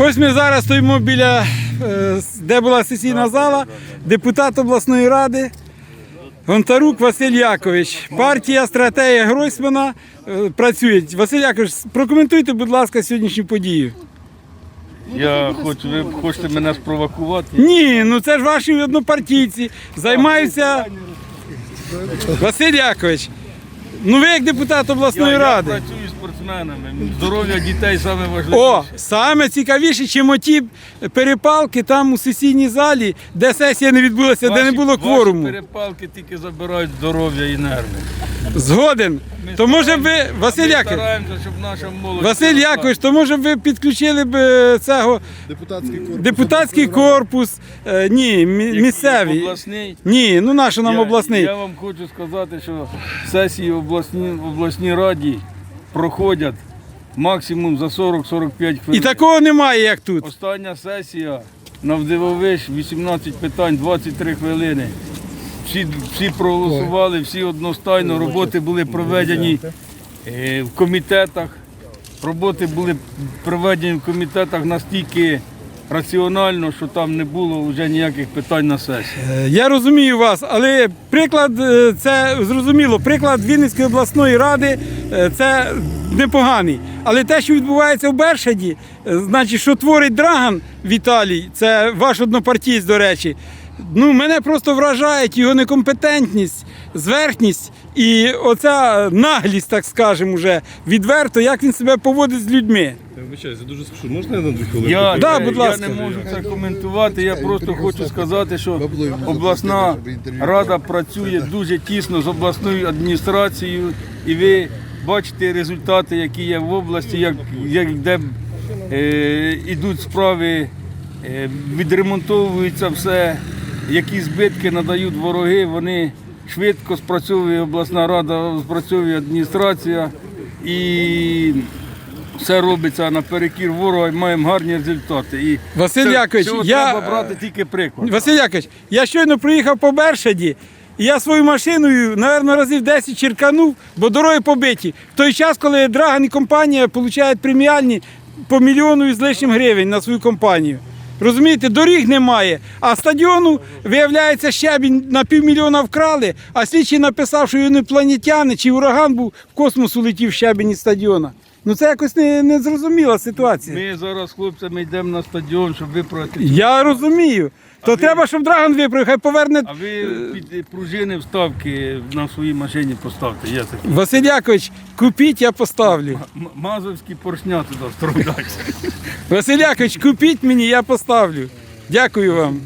Ось ми зараз стоїмо біля, е, де була сесійна зала, депутат обласної ради Гонтарук Василь Якович. Партія стратегія Гройсмана е, працює. Василь Якович, прокоментуйте, будь ласка, сьогоднішню подію. Я хочу, ви хочете мене спровокувати. Ні, ну це ж ваші однопартійці займаються. Василь Якович, ну ви як депутат обласної Я, я ради. працюю спортсменами. Здоров'я дітей саме важливіше. О, саме цікавіше, чим оті перепалки там у сесійній залі, де сесія не відбулася, де не Ваші- було Ваші кворуму. перепалки тільки забирають здоров'я і нерви. Згоден. Ми То може б ви, Василь Якович, щоб наша молодь... Василь. Якович, то може ви підключили б е, цього Депутатський корпус. депутатський корпус, е, ні, мі- місцевий. Обласний. Ні, ну наше нам Я- обласний. Я вам хочу сказати, що сесії в обласній, в обласній раді проходять максимум за 40-45 хвилин. І такого немає, як тут. Остання сесія на вдивовиш 18 питань, 23 хвилини. Всі, всі проголосували, всі одностайно. Роботи були проведені е, в комітетах. Роботи були проведені в комітетах настільки раціонально, що там не було вже ніяких питань на сесії. Е, Я розумію вас, але приклад е, це зрозуміло. Приклад Вінницької обласної ради е, це непоганий. Але те, що відбувається в Бершаді, значить, що творить Драган Віталій, це ваш однопартієць, до речі. Ну, мене просто вражає його некомпетентність, зверхність і оця наглість, так скажемо, вже відверто, як він себе поводить з людьми. Я вибачаюся, дуже спішу. Можна я на дві хвилини? Я, Да, я, будь я не можу це коментувати. Я просто хочу сказати, що обласна рада працює дуже тісно з обласною адміністрацією, і ви бачите результати, які є в області, як, як де е, ідуть справи, е, відремонтовується все, які збитки надають вороги, вони швидко спрацьовує обласна рада, спрацьовує адміністрація і все робиться наперекір ворога і маємо гарні результати. І Василь це- Якович, цього я- треба брати тільки приклад. Василь Якович, я щойно приїхав по Бершаді, і я свою машиною, напевно, разів 10 черканув, бо дороги побиті. В той час, коли Драган і компанія отримують преміальні по мільйону і з лишнім гривень на свою компанію. Розумієте, доріг немає, а стадіону, виявляється, щебінь на півмільйона вкрали, а слідчий написав, що інопланетяни чи ураган був в космос улетів щебінь із стадіона. Ну це якось не, не зрозуміла ситуація. Ми зараз з хлопцями йдемо на стадіон, щоб виправити. Я розумію. То треба, щоб Драган виправив, хай поверне А ви під пружини вставки на своїй машині поставте. Є такі. Василь Якович, купіть, я поставлю. М- Мазовські поршня туди встромляйте. Василь Якович, купіть мені, я поставлю. Дякую вам.